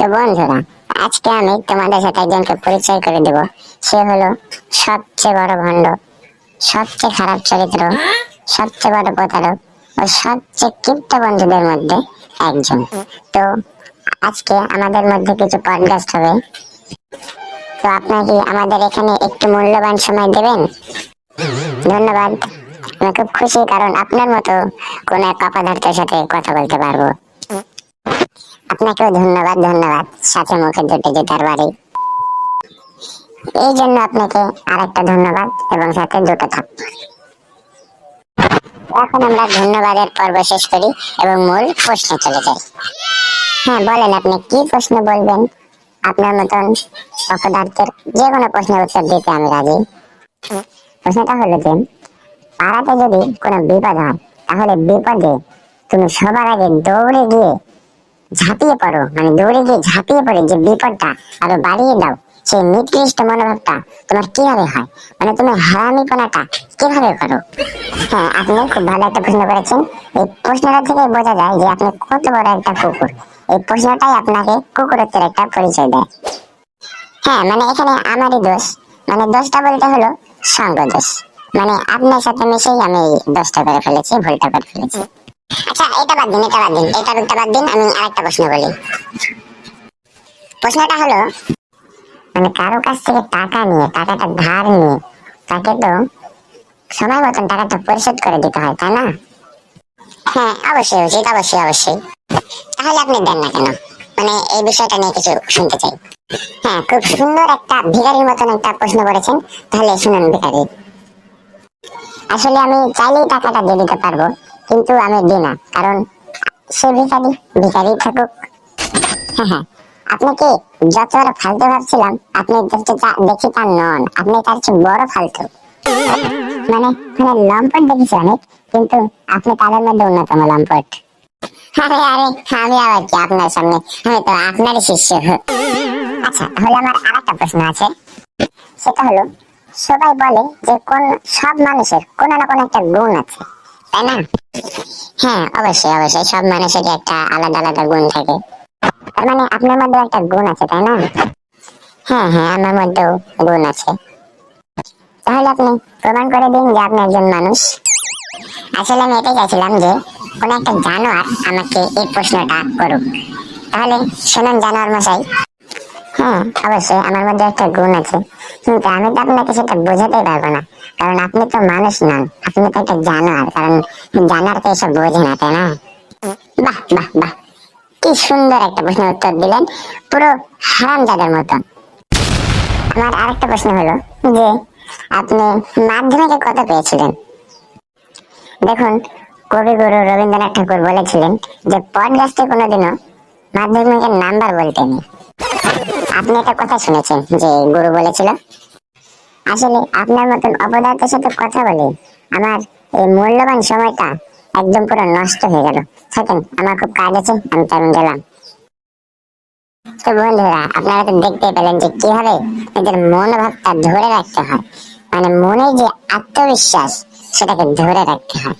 তো বন্ধুরা, আজকে আমি তোমাদের সাথে একজনকে পরিচয় করে দেব। সে হলো সবচেয়ে বড় ভণ্ড, সবচেয়ে খারাপ চরিত্র, সবচেয়ে বড় প্রতারক ও সবচেয়ে কিপ্ট বন্ধুদের মধ্যে একজন। তো আজকে আমাদের মধ্যে কিছু পডকাস্ট হবে। তো আপনার কি আমাদের এখানে একটু মূল্যবান সময় দেবেন? ধন্যবাদ। আমি খুব খুশি, কারণ আপনার মতো কোনো এক অপদার্থের সাথে কথা বলতে পারব। আপনাকেও ধন্যবাদ ধন্যবাদ। সাথে মুখে দুটি জুতার বাড়ি। এই জন্য আপনাকে আরেকটা ধন্যবাদ এবং সাথে দুটো থাপ্পড়। এখন আমরা ধন্যবাদের পর্ব শেষ করি এবং মূল প্রশ্নে চলে যাই। হ্যাঁ বলেন আপনি, কি প্রশ্ন বলবেন? আপনার মতন অপদার্থের যে কোনো প্রশ্নের উত্তর দিতে আমি রাজি। প্রশ্নটা হলো যে, পাড়াতে যদি কোনো বিপদ হয়, তাহলে বিপদে তুমি সবার আগে দৌড়ে গিয়ে ঝাঁপিয়ে পড়ো মানে দৌড়ে গিয়ে ঝাঁপিয়ে পড়ে যে বিপদটা, আরও বাড়িয়ে দাও, সেই নিকৃষ্ট মনোভাবটা তোমার কীভাবে হয়? মানে তুমি হারামি হারামিপনাটা কীভাবে করো? হ্যাঁ আপনি খুব ভালো একটা প্রশ্ন করেছেন। এই প্রশ্নটা থেকে বোঝা যায় যে আপনি কত বড় একটা কুকুর। এই প্রশ্নটাই আপনাকে কুকুরত্বের একটা পরিচয় দেয়। হ্যাঁ মানে এখানে আমারই দোষ। মানে দোষটা বলতে হলো সঙ্গ দোষ। মানে আপনার সাথে মিশেই আমি এই দোষটা করে ফেলেছি, ভুলটা করে ফেলেছি। আচ্ছা এটা বাদ দিন এটা বাদ দিন। এটা রূপটা বাদ দিন আমি আরেকটা প্রশ্ন বলি প্রশ্নটা হলো মানে কারও কাছ থেকে টাকা নিয়ে টাকাটা ধার নিয়ে তাকে তো সময় মতন টাকাটা পরিশোধ করে দিতে হয় তাই না? হ্যাঁ। অবশ্যই উচিত অবশ্যই অবশ্যই। তাহলে আপনি দেন না কেন? মানে এই বিষয়টা নিয়ে কিছু শুনতে চাই। হ্যাঁ। খুব সুন্দর একটা ভিখারির মতন একটা প্রশ্ন করেছেন তাহলে শুনুন ভিখারি। আসলে আমি চাইলেই টাকাটা দিয়ে দিতে পারব। কিন্তু আমি দিই না কারণ সে ভিখারি ভিখারি থাকুক। হ্যাঁ হ্যাঁ। আপনি কি যত বড় ফালতু ভাবছিলাম আপনি তা- দেখি তার নন আপনি তার চেয়ে বড় ফালতু। মানে মানে লম্পট দেখেছি অনেক কিন্তু আপনি তাদের মধ্যে অন্যতম লম্পট। আরে আরে আমি আবার কি আপনার সামনে? আমি তো আপনারই শিষ্য আচ্ছা তাহলে আমার আরেকটা প্রশ্ন আছে। সেটা হলো সবাই বলে যে কোন সব মানুষের কোনো না কোনো একটা গুণ আছে তাই না? হ্যাঁ অবশ্যই অবশ্যই। সব মানুষেরই একটা আলাদা আলাদা গুণ থাকে। তার মানে আপনার মধ্যে একটা গুণ আছে, তাই না? হ্যাঁ হ্যাঁ আমার মধ্যেও গুণ আছে। তাহলে আপনি প্রমাণ করে দিন যে আপনি একজন মানুষ। আসলে আমি এটাই চাইছিলাম যে কোন একটা জানোয়ার আমাকে এই প্রশ্নটা করুক। তাহলে শুনুন জানোয়ার মশাই হ্যাঁ অবশ্যই আমার মধ্যে একটা গুণ আছে। কিন্তু আমি তো আপনাকে সেটা বোঝাতেই পারব না। কারণ আপনি তো মানুষ নন, আপনি তো একটা জানোয়ার। কারণ জানোয়ার তো এসব বোঝে না, তাই না? বাহ বাহ বাহ। কি সুন্দর একটা উত্তর দিলেন, পুরো মতন। আমার আরেকটা প্রশ্ন হলো যে, আপনি মাধ্যমিকে কত পেয়েছিলেন? দেখুন, কবিগুরু রবীন্দ্রনাথ ঠাকুর বলেছিলেন যে, পডকাস্টে কোনোদিনও মাধ্যমিকের নাম্বার বলতে আপনি একটা কথা শুনেছেন যে গুরু বলেছিল, আসলে আপনার মতন অপদার্থের সাথে কথা বলে, আমার এই মূল্যবান সময়টা একদম পুরো নষ্ট হয়ে গেল। থাকেন, আমার খুব কাজ আছে, আমি তেমন গেলাম। তো বন্ধুরা, আপনারা তো দেখতে পেলেন যে কীভাবে নিজের মনোভাবটা ধরে রাখতে হয়। মানে মনে যে আত্মবিশ্বাস, সেটাকে ধরে রাখতে হয়।